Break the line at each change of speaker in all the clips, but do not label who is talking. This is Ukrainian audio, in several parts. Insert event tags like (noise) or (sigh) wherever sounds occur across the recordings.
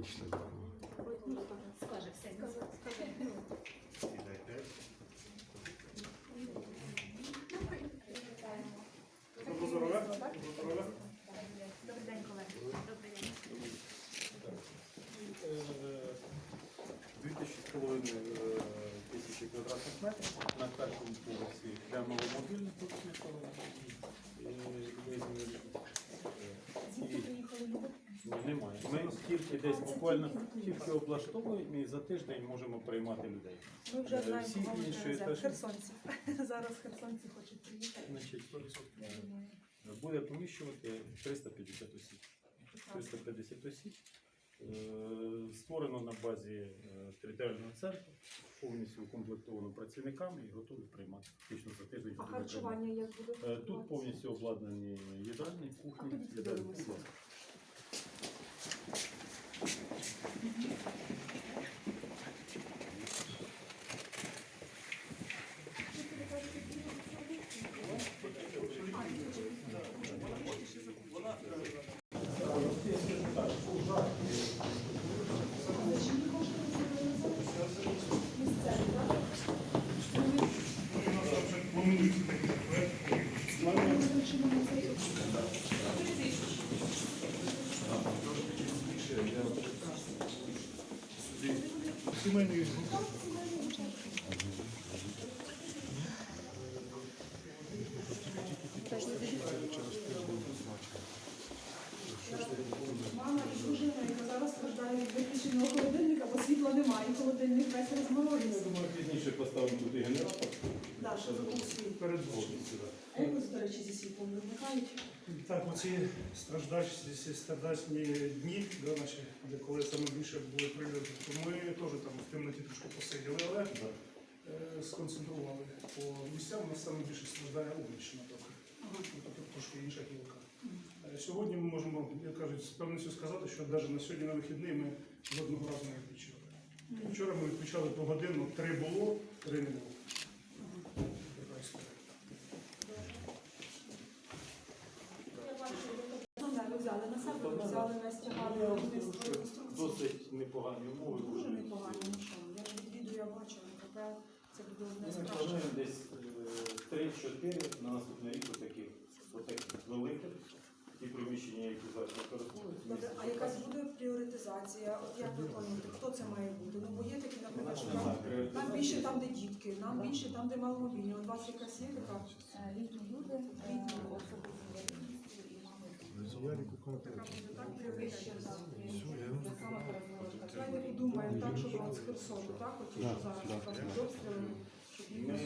логічно.
Скаже все. Добрий день, колеги.
Е, Дві тисячі з половиною е, тисячі квадратних метрів на першому поверсі для маломобільних Ні, немає. Ми тільки десь буквально тільки облаштовуємо і за тиждень можемо приймати людей.
Ми вже
Е,
знаємо,
всі
кого ми
інші
привеземо.
етажі.
Херсонців. (laughs) Зараз херсонці хочуть приїхати.
Значить, буде поміщувати 350 осіб. 350 осіб. Е, Створено на базі е, територіального центру, повністю укомплектовано працівниками і готові приймати фактично за тиждень.
А
буде
харчування як буде?
Е, Тут повністю обладнані їдальні,
А
кухні,
ходіть
їдальні.
подивимося.
Будь ласка.
Сімейний
Мама і дружина, яка зараз страждає від виключеного холодильника, бо світла немає, і холодильник
Я думаю, пізніше поставимо тут і генератор.
Да, щоб був світ.
перед
Повністю.
А як ось, до речі, зі світлом вимикають?
Так, оці страждачні, ці страждачні дні, да, наші, де коли саме більше були прильоти, то ми теж там в темноті трошки посиділи, але
Да.
е, сконцентрували по місцям. У нас саме більше страждає трохи.
Ага.
Ну, Тобто трошки інша гілка. Е, Сьогодні ми можемо, як кажуть, з певністю сказати, що навіть на сьогодні на вихідний ми жодного разу не відключили. Вчора ми відключали по годину, три було, три не було.
Взяли на себе, взяли.
Досить непогані умови.
Дуже непогано, ну що, я ж відвідую, я бачу, НКП, це буде одне з
Ми плануємо десь е, 3-4 на наступний рік отаких, отаких великих. Ті приміщення, які зараз використовуються.
Пріоритизація? От як ви плануєте, хто це має бути? Ну, бо є такі, наприклад, що нам, нам більше там, де дітки, нам більше там, де маломобільні. От у вас якась є така?
Літні люди,
Літні.
особи.
Така буде так пріоритетна. Давайте подумаємо так, щоб от з Херсону, так? От ті, що зараз там під обстрілами, щоб їх
Ми
не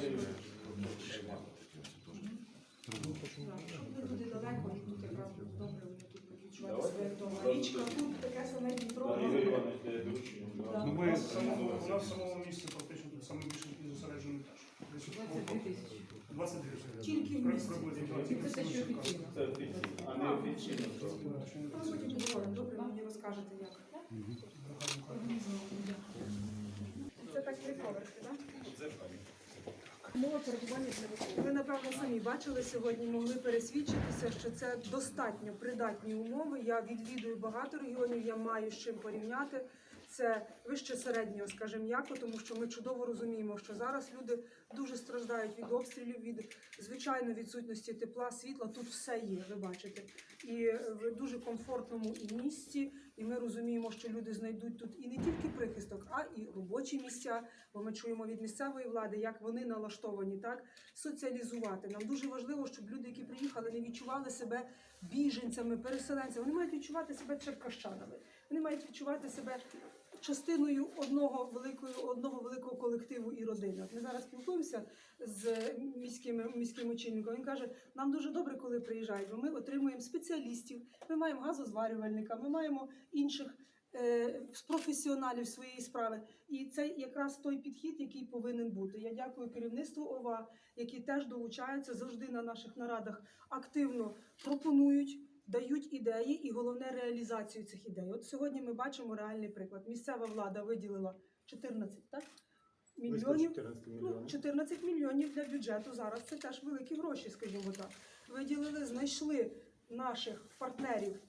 щоб не туди далеко, і тут якраз буде добре, вони тут будуть відчувати
Давайте.
себе вдома.
Зразу
Річка
тоді.
тут, таке саме Дніпро.
Да, Ігор Іванович дає доручення.
Да.
Да.
Ну, ми в самому, у нас в самому місці практично тут саме більше зосереджений теж.
22 тисячі.
Тільки в місті.
Це
тільки
те, що офіційно.
Це офіційно, а не офіційно. то-
потім поговоримо. Добре, ви мені розкажете, як. Це так три поверхи, так? Мова перебування для. Ви, напевно, самі бачили сьогодні, могли пересвідчитися, що це достатньо придатні умови. Я відвідую багато регіонів, я маю з чим порівняти. Це вище середнього, скажімо, яко, тому що ми чудово розуміємо, що зараз люди дуже страждають від обстрілів, від звичайно відсутності тепла, світла. Тут все є, ви бачите. І в дуже комфортному і місці. І ми розуміємо, що люди знайдуть тут і не тільки прихисток, а і робочі місця. Бо ми чуємо від місцевої влади, як вони налаштовані, так соціалізувати. Нам дуже важливо, щоб люди, які приїхали, не відчували себе біженцями, переселенцями. Вони мають відчувати себе черкащанами. Вони мають відчувати себе частиною одного великого, одного великого колективу і родини. Ми зараз спілкуємося з міським, міським очільником. Він каже, нам дуже добре, коли приїжджають, бо ми отримуємо спеціалістів, ми маємо газозварювальника, ми маємо інших е, професіоналів своєї справи. І це якраз той підхід, який повинен бути. Я дякую керівництву ОВА, які теж долучаються завжди на наших нарадах, активно пропонують. Дають ідеї і головне реалізацію цих ідей. От сьогодні ми бачимо реальний приклад. Місцева влада виділила 14 так? Мільйонів
14
Ну,
мільйонів.
14 мільйонів для бюджету зараз це теж великі гроші, скажімо так. Виділили, знайшли наших партнерів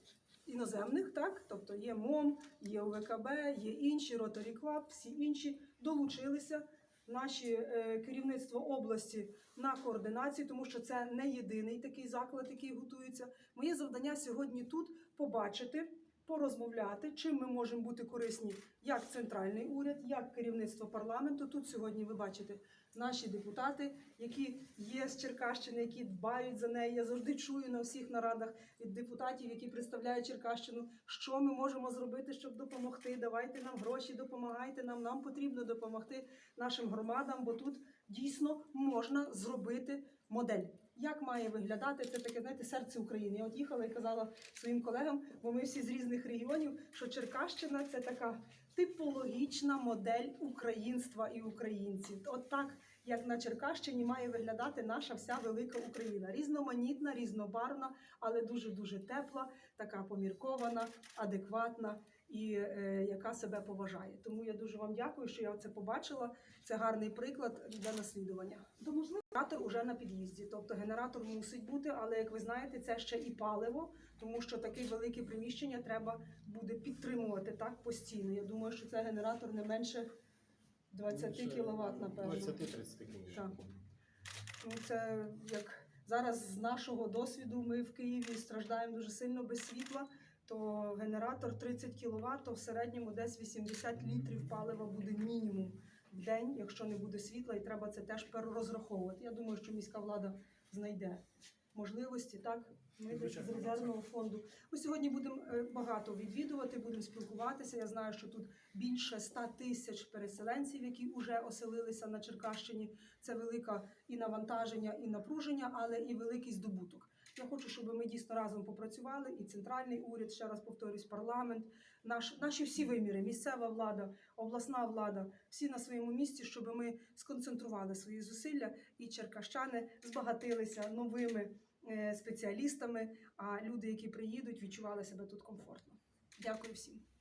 іноземних, так тобто є МОМ, є УВКБ, є інші Rotary Club, всі інші долучилися. Наші е, керівництво області на координацію, тому що це не єдиний такий заклад, який готується. Моє завдання сьогодні тут побачити, порозмовляти, чим ми можемо бути корисні як центральний уряд, як керівництво парламенту. Тут сьогодні ви бачите наші депутати, які є з Черкащини, які дбають за неї. Я завжди чую на всіх нарадах від депутатів, які представляють Черкащину, що ми можемо зробити, щоб допомогти. Давайте нам гроші, допомагайте нам. Нам потрібно допомогти нашим громадам, бо тут дійсно можна зробити модель. Як має виглядати це таке, знаєте, серце України? Я от їхала і казала своїм колегам, бо ми всі з різних регіонів, що Черкащина це така типологічна модель українства і українців. От так, як на Черкащині має виглядати наша вся велика Україна. Різноманітна, різнобарвна, але дуже дуже тепла, така поміркована, адекватна і е, яка себе поважає. Тому я дуже вам дякую, що я це побачила. Це гарний приклад для наслідування. До можливо, генератор уже на під'їзді. Тобто генератор мусить бути, але як ви знаєте, це ще і паливо, тому що таке велике приміщення треба буде підтримувати так постійно. Я думаю, що це генератор не менше 20 кВт, напевно.
20-30 кВт.
Так. Ну, це як зараз з нашого досвіду ми в Києві страждаємо дуже сильно без світла. То генератор 30 кВт, то в середньому десь 80 літрів палива буде мінімум в день, якщо не буде світла, і треба це теж перерозраховувати. Я думаю, що міська влада знайде можливості, так? Ми десь з резервного фонду. Ми сьогодні будемо е, багато відвідувати, будемо спілкуватися. Я знаю, що тут більше 100 тисяч переселенців, які вже оселилися на Черкащині. Це велике і навантаження, і напруження, але і великий здобуток. Я хочу, щоб ми дійсно разом попрацювали, і центральний уряд, ще раз повторюсь, парламент, наш, наші всі виміри, місцева влада, обласна влада, всі на своєму місці, щоб ми сконцентрували свої зусилля, і черкащани збагатилися новими е, спеціалістами. А люди, які приїдуть, відчували себе тут комфортно. Дякую всім.